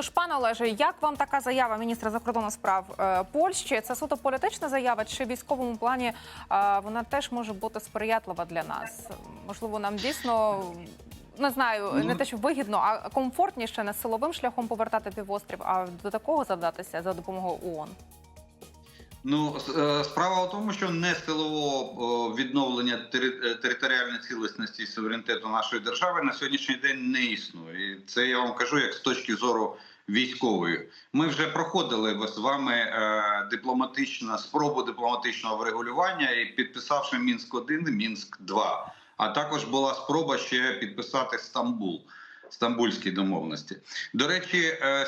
Тож, пане Олеже, як вам така заява міністра закордонних справ е, Польщі? Це суто політична заява, чи в військовому плані е, вона теж може бути сприятлива для нас? Можливо, нам дійсно не знаю, не те, що вигідно, а комфортніше не силовим шляхом повертати півострів, а до такого завдатися за допомогою ООН? Ну, е, справа в тому, що не силового відновлення територіальної цілісності і суверенітету нашої держави на сьогоднішній день не існує. І це я вам кажу як з точки зору військової. Ми вже проходили з вами е, дипломатичну спробу дипломатичного врегулювання і підписавши Мінськ 1 Мінськ 2 А також була спроба ще підписати Стамбул. Стамбульські домовленості. До речі, е,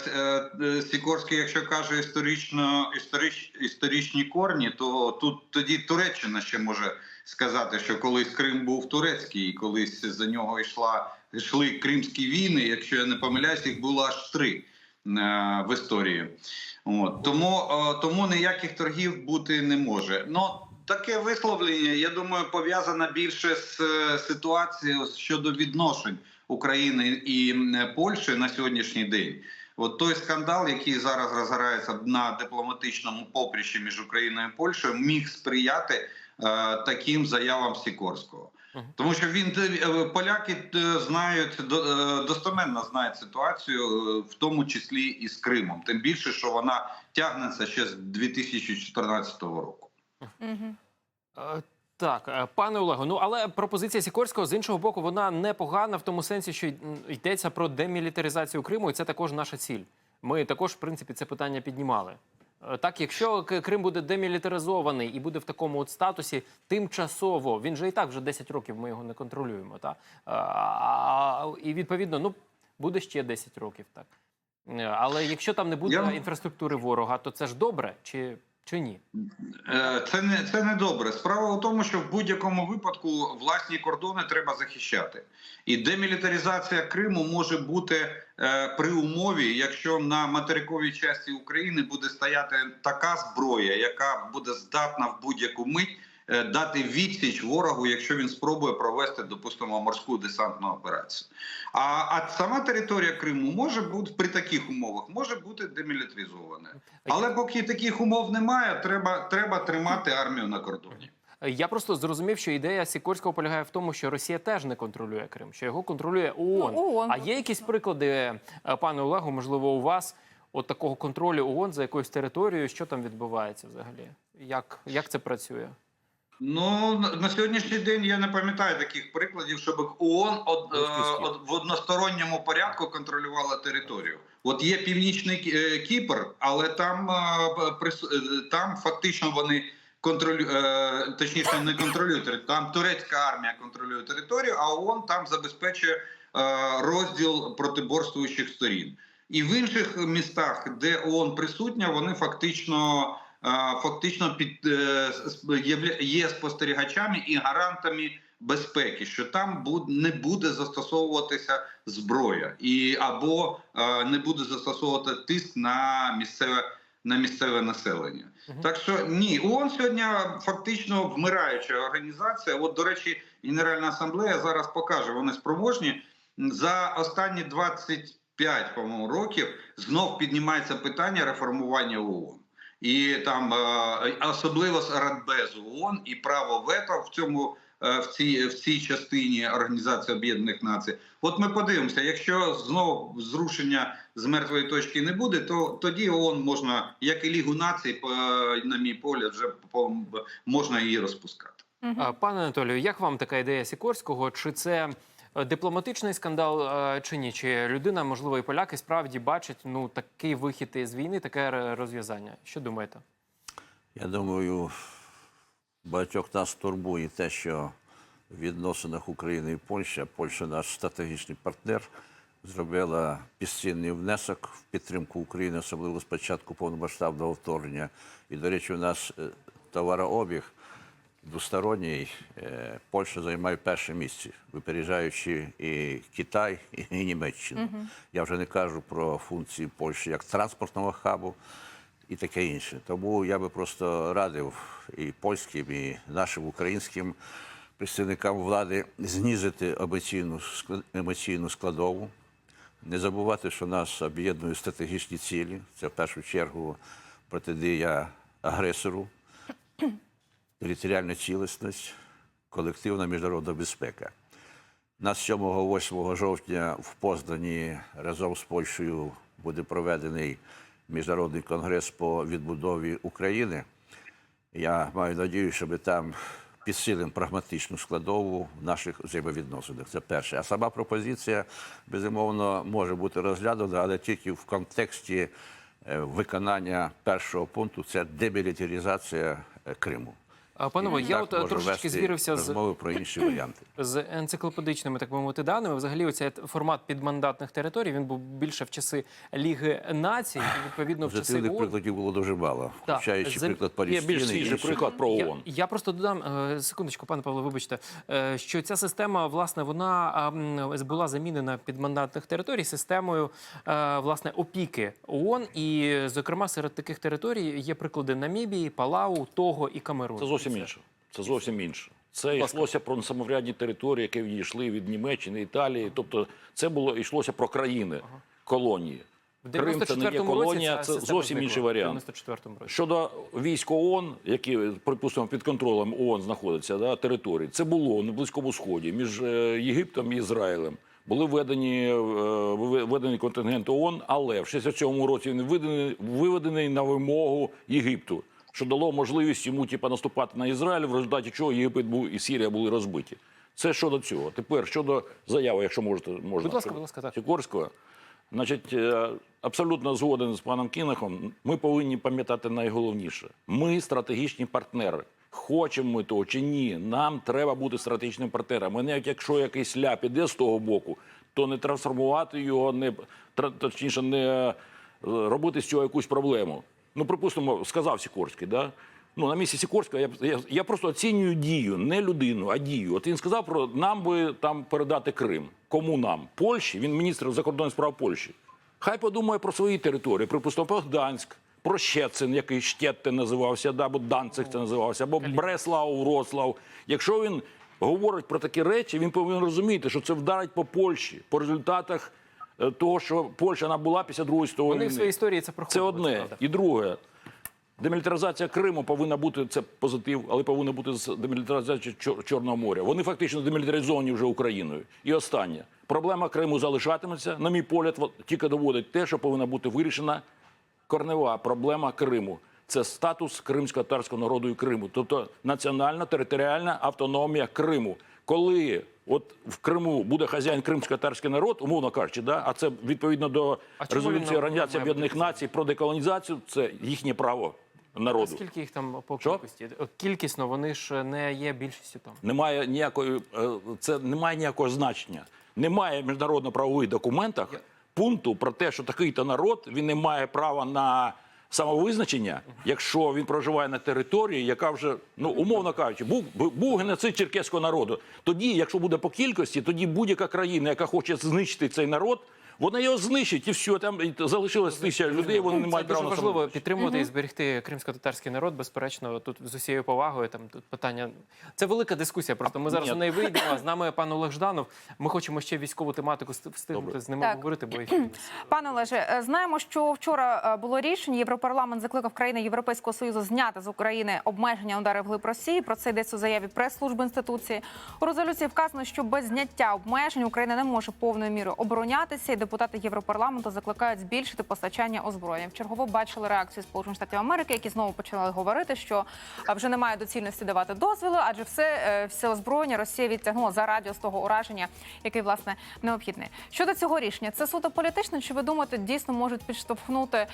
е, Сікорський, якщо каже історично історич, історичні корні, то тут тоді Туреччина ще може сказати, що колись Крим був турецький, і колись за нього йшла йшли кримські війни. Якщо я не помиляюсь, їх було аж три в історії. От тому, е, тому ніяких торгів бути не може. Ну таке висловлення, я думаю, пов'язане більше з е, ситуацією щодо відношень України і Польщі на сьогоднішній день. От той скандал, який зараз розгорається на дипломатичному поприщі між Україною і Польщею, міг сприяти е, таким заявам Сікорського. Тому що він е, поляки е, знають до- е, знають ситуацію, в тому числі і з Кримом. Тим більше, що вона тягнеться ще з 2014 року. Так, пане Олего, ну але пропозиція Сікорського з іншого боку, вона непогана в тому сенсі, що йдеться про демілітаризацію Криму, і це також наша ціль. Ми також, в принципі, це питання піднімали. Е, Так, якщо Крим буде демілітаризований і буде в такому от статусі тимчасово, він же і так вже 10 років ми його не контролюємо. Та? А, і відповідно, ну буде ще 10 років, так. Е, Але якщо там не буде Я- інфраструктури ворога, то це ж добре чи, чи ні? Е, Це не це не добре. Справа в тому, що в будь-якому випадку власні кордони треба захищати, і демілітаризація Криму може бути е, при умові, якщо на материковій часті України буде стояти така зброя, яка буде здатна в будь-яку мить дати відсіч ворогу, якщо він спробує провести, допустимо, морську десантну операцію. А, а сама територія Криму може бути при таких умовах може бути демілітаризована. Але поки таких умов немає, треба, треба тримати армію на кордоні. Я просто зрозумів, що ідея Сікорського полягає в тому, що Росія теж не контролює Крим, що його контролює ООН. Ну, ООН. А є якісь приклади, е, пане Олегу, можливо, у вас от такого контролю ООН за якоюсь територією, що там відбувається взагалі? Як, як це працює? Ну на- сьогоднішній день я не пам'ятаю таких прикладів, щоб ООН од, е, од- в односторонньому порядку контролювала територію. От є північний е, Кіпр, але там е, там фактично вони контролю точніше не контролюють. Там турецька армія контролює територію, а ООН там забезпечує розділ протиборствуючих сторін. І в інших містах, де ООН присутня, вони фактично фактично під е, є спостерігачами і гарантами безпеки, що там не буде застосовуватися зброя, і або е, не буде застосовувати тиск на місцеве на місцеве населення. Мгм. Так що ні, ООН сьогодні фактично вмираюча організація. От, до речі, Генеральна асамблея зараз покаже, вони спроможні за останні 25 по-моєму, років знов піднімається питання реформування ООН. І там е, особливо з Радбезу ООН і право вето в цьому е, в цій в цій частині Організації Об'єднаних Націй. От ми подивимося, якщо знову зрушення з мертвої точки не буде, то тоді ООН можна, як і Лігу націй, по на мій погляд, вже по, можна її розпускати. Пане Анатолію, як вам така ідея Сікорського? Чи це дипломатичний скандал, е, чи ні? Чи людина, можливо, і поляки справді бачать ну такий вихід із війни, таке розв'язання? Що думаєте? Я думаю, багатьох нас турбує те, що в відносинах України і Польщі, Польща наш стратегічний партнер, зробила безцінний внесок в підтримку України, особливо з початку повномасштабного вторгнення. І, до речі, у нас е, товарообіг двосторонній. Е, Польща займає перше місце, випереджаючи і Китай, і Німеччину. Я вже не кажу про функції Польщі як транспортного хабу і таке інше. Тому я би просто радив і польським, і нашим українським представникам влади знизити емоційну складову, Не забувати, що нас об'єднують стратегічні цілі. Це в першу чергу протидія агресору, територіальна цілісність, колективна міжнародна безпека. Нас 7-8 жовтня в Познані разом з Польщею буде проведений міжнародний конгрес по відбудові України. Я маю надію, що ми там підсилимо прагматичну складову в наших взаємовідносинах. Це перше. А сама пропозиція, безумовно, може бути розглянута, але тільки в контексті е, виконання першого пункту це демілітаризація е, Криму. Панове, я Так от е, трошечки звірився з розмови про інші варіанти. з енциклопедичними, так би мовити, даними. Взагалі, оцей формат підмандатних територій він був більше в часи Ліги націй, і відповідно в часи ООН. прикладів було дуже мало, Так, включаючи за- приклад Є більш приклад про Я, ООН. я просто додам е, секундочку, пане Павло, вибачте, е, що ця система власне вона була замінена підмандатних територій системою власне опіки ООН. І зокрема серед таких територій є приклади Намібії, Палау, Того і Камерун. Зовсім інше. Це зовсім інше. Це йшлося про самоврядні території, які відійшли від Німеччини, Італії. Тобто, це було йшлося про країни, колонії. Крим це не є колонія, це зовсім інший варіант. Щодо військ ООН, які припустимо під контролем ООН знаходяться да, території, це було на близькому сході між е, Єгиптом і Ізраїлем. Були введені е, введений контингент ООН, але в 67-му році він виведений на вимогу Єгипту, що дало можливість йому типу, наступати на Ізраїль, в результаті чого Єгипет був і Сірія були розбиті. Це щодо цього. Тепер щодо заяви, якщо можете, можна Будь ласка, будь ласка, так. Сікорського. Значить, е, абсолютно згоден з паном Кінахом. Ми повинні пам'ятати найголовніше: ми стратегічні партнери. Хочемо ми того чи ні, нам треба бути стратегічним партнером. І навіть якщо якийсь ляп іде з того боку, то не трансформувати його, не точніше, не е, робити з цього якусь проблему. Ну, припустимо, сказав Сікорський, да? Ну, на місці Сікорського я, я, я просто оцінюю дію, не людину, а дію. От він сказав про нам би там передати Крим. Кому нам? Польщі, він міністр закордонних справ Польщі. Хай подумає про свої території, припустимо, про Гданськ, про Щецин, який Штетте називався, да, або Данцик це називався, або Бреслав, Вроцлав. Якщо він говорить про такі речі, він повинен розуміти, що це вдарить по Польщі, по результатах того, що Польща набула після Другої світової Вони в своїй історії це Це одне. правда. І друге. Демілітаризація Криму повинна бути це позитив, але повинна бути з демілітаризацією Чорного моря. Вони фактично демілітаризовані вже Україною. І останнє проблема Криму залишатиметься. На мій погляд, тільки доводить те, що повинна бути вирішена корнева проблема Криму. Це статус кримсько-татарського народу і Криму, тобто національна територіальна автономія Криму. Коли от в Криму буде хазяїн кримсько-татарський народ, умовно кажучи, да, а це відповідно до А резолюції Організації Об'єднаних Націй про деколонізацію, це їхнє право народу. Скільки їх там по кількості? Кількісно вони ж не є більшістю там. Немає ніякої е, це немає ніякого значення. Немає в міжнародно-правових документах пункту про те, що такий-то народ він не має права на самовизначення, якщо він проживає на території, яка вже ну умовно кажучи, був був геноцид черкеського народу. Тоді, якщо буде по кількості, тоді будь-яка країна, яка хоче знищити цей народ, вона його знищить і все. Там залишилось тисяча людей. Вони не мають права на важливо підтримувати і зберегти кримсько-татарський народ. Безперечно, тут з усією повагою. Там тут питання це велика дискусія. Просто ми зараз у неї вийдемо. З нами пан Олег Жданов. Ми хочемо ще військову тематику ст- встигнути з ними Так. говорити. Бо. Пане Олеже, е, знаємо, що вчора е, було рішення. Європарламент закликав країни Європейського союзу зняти з України обмеження ударів глиб Росії. Про це йдеться у заяві прес-служби інституції. У резолюції вказано, що без зняття обмежень Україна не може повною мірою оборонятися, депутати Європарламенту закликають збільшити постачання озброєння. Вчергово бачили реакцію Сполучених Штатів Америки, які знову почали говорити, що вже немає доцільності давати дозвіли, адже все, е, все озброєння Росія відтягнула за радіус того ураження, який власне необхідний. Щодо цього рішення, це суто політично. Чи ви думаєте, дійсно можуть підштовхнути е,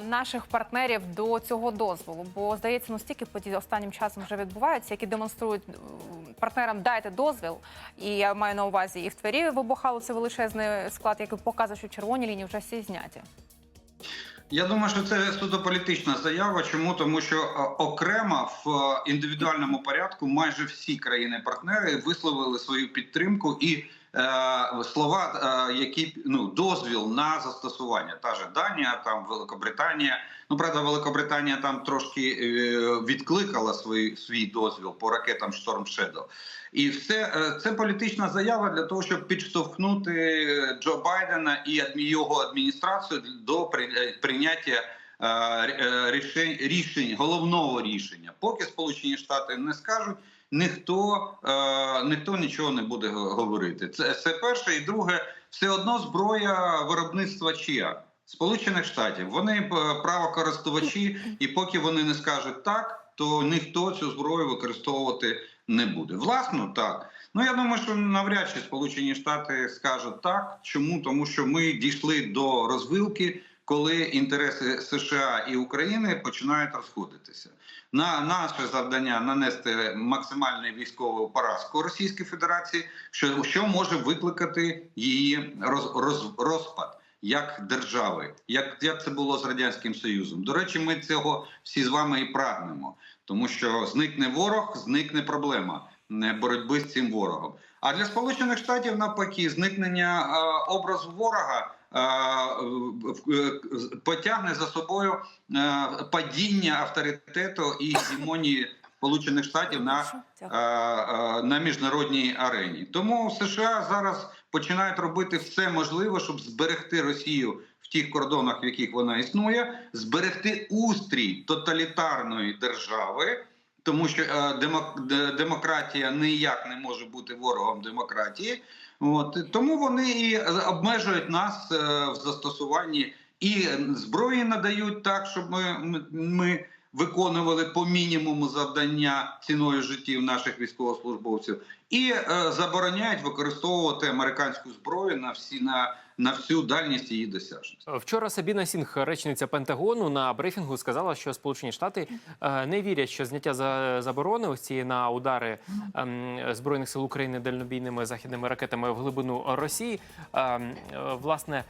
наших партнерів до цього дозволу? Бо здається, ну стільки подій останнім часом вже відбуваються, які демонструють партнерам дайте дозвіл. І я маю на увазі і в Твері вибухало це величезний склад, який показує, що червоні лінії вже всі зняті. Я думаю, що це суто політична заява. Чому тому, що е, окремо в е, індивідуальному порядку майже всі країни-партнери висловили свою підтримку і слова, е, які ну дозвіл на застосування. Та же Данія, там Великобританія. Ну правда, Великобританія там трошки е, відкликала свій, свій дозвіл по ракетам Storm Shadow. І все е, це політична заява для того, щоб підштовхнути Джо Байдена і його адміністрацію до е, прийняття е, е, рішень, рішень головного рішення. Поки Сполучені Штати не скажуть, ніхто е, ніхто нічого не буде говорити. Це, це перше, і друге, все одно зброя виробництва чия. Сполучених Штатів вони е, правокористувачі, і поки вони не скажуть так, то ніхто цю зброю використовувати не буде. Власно, так. Ну я думаю, що навряд чи Сполучені Штати скажуть так. Чому? Тому що ми дійшли до розвилки, коли інтереси США і України починають розходитися. На наше завдання нанести максимальний військовий поразку Російської Федерації, що, що може викликати її роз, роз, розпад як держави, як, як це було з радянським Союзом. До речі, ми цього всі з вами і прагнемо, тому що зникне ворог, зникне проблема е, боротьби з цим ворогом. А для Сполучених Штатів навпаки, зникнення е, образу ворога потягне за собою е, падіння авторитету і гемонії Сполучених Штатів на е, е, на міжнародній арені. Тому США зараз починають робити все можливе, щоб зберегти Росію в тих кордонах, в яких вона існує, зберегти устрій тоталітарної держави. Тому що е, демок- де- демократія ніяк не може бути ворогом демократії, от тому вони і обмежують нас е, в застосуванні. І зброї надають так, щоб ми, ми виконували по мінімуму завдання ціною життів наших військовослужбовців, і е, забороняють використовувати американську зброю на всі на, на всю дальність її досяжності. Вчора Сабіна Сінг, речниця Пентагону, на брифінгу сказала, що Сполучені Штати е, не вірять, що зняття за заборони ось ці на удари ем, збройних сил України дальнобійними західними ракетами в глибину Росії ем, е, власне.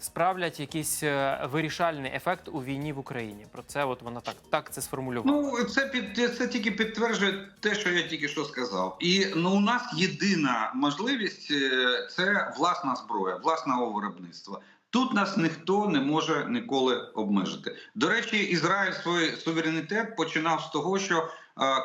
Справлять якийсь е, вирішальний ефект у війні в Україні. Про це от вона так так це сформулювала. Ну це під це тільки підтверджує те, що я тільки що сказав. І ну у нас єдина можливість е, це власна зброя, власного виробництва. Тут нас ніхто не може ніколи обмежити. До речі, Ізраїль свій суверенітет починав з того, що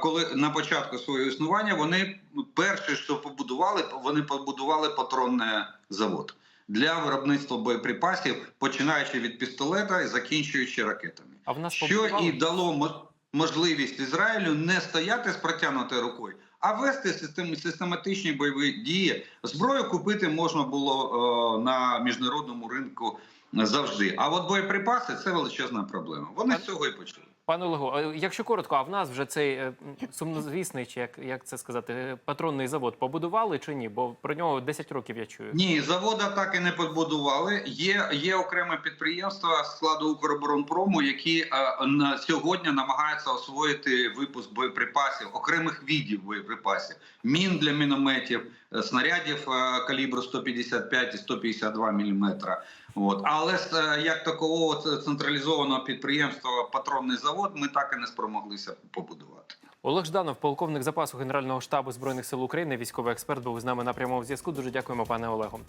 коли на початку свого існування вони перше, що побудували, вони побудували патронний завод для виробництва боєприпасів, починаючи від пістолета і закінчуючи ракетами. А в нас Що і дало мо- можливість Ізраїлю не стояти з протягнутою рукою, а вести систем, систематичні бойові дії. Зброю купити можна було е, на міжнародному ринку завжди. А от боєприпаси це величезна проблема. Вони з цього і почали. Пане Олегу, якщо коротко, а в нас вже цей е, сумнозвісний, чи як, як це сказати, е, патронний завод побудували чи ні? Бо про нього 10 років я чую. Ні, завода так і не побудували. Є, є окреме підприємство складу Укроборонпрому, які е, на сьогодні намагаються освоїти випуск боєприпасів, окремих видів боєприпасів, мін для мінометів, е, снарядів е, калібру 155 і 152 мм. От. Але з, е, як такового централізованого підприємства патронний завод ми так і не спромоглися побудувати. Олег Жданов, полковник запасу Генерального штабу збройних сил України, військовий експерт, був з нами на прямому зв'язку. Дуже дякуємо, пане Олегу.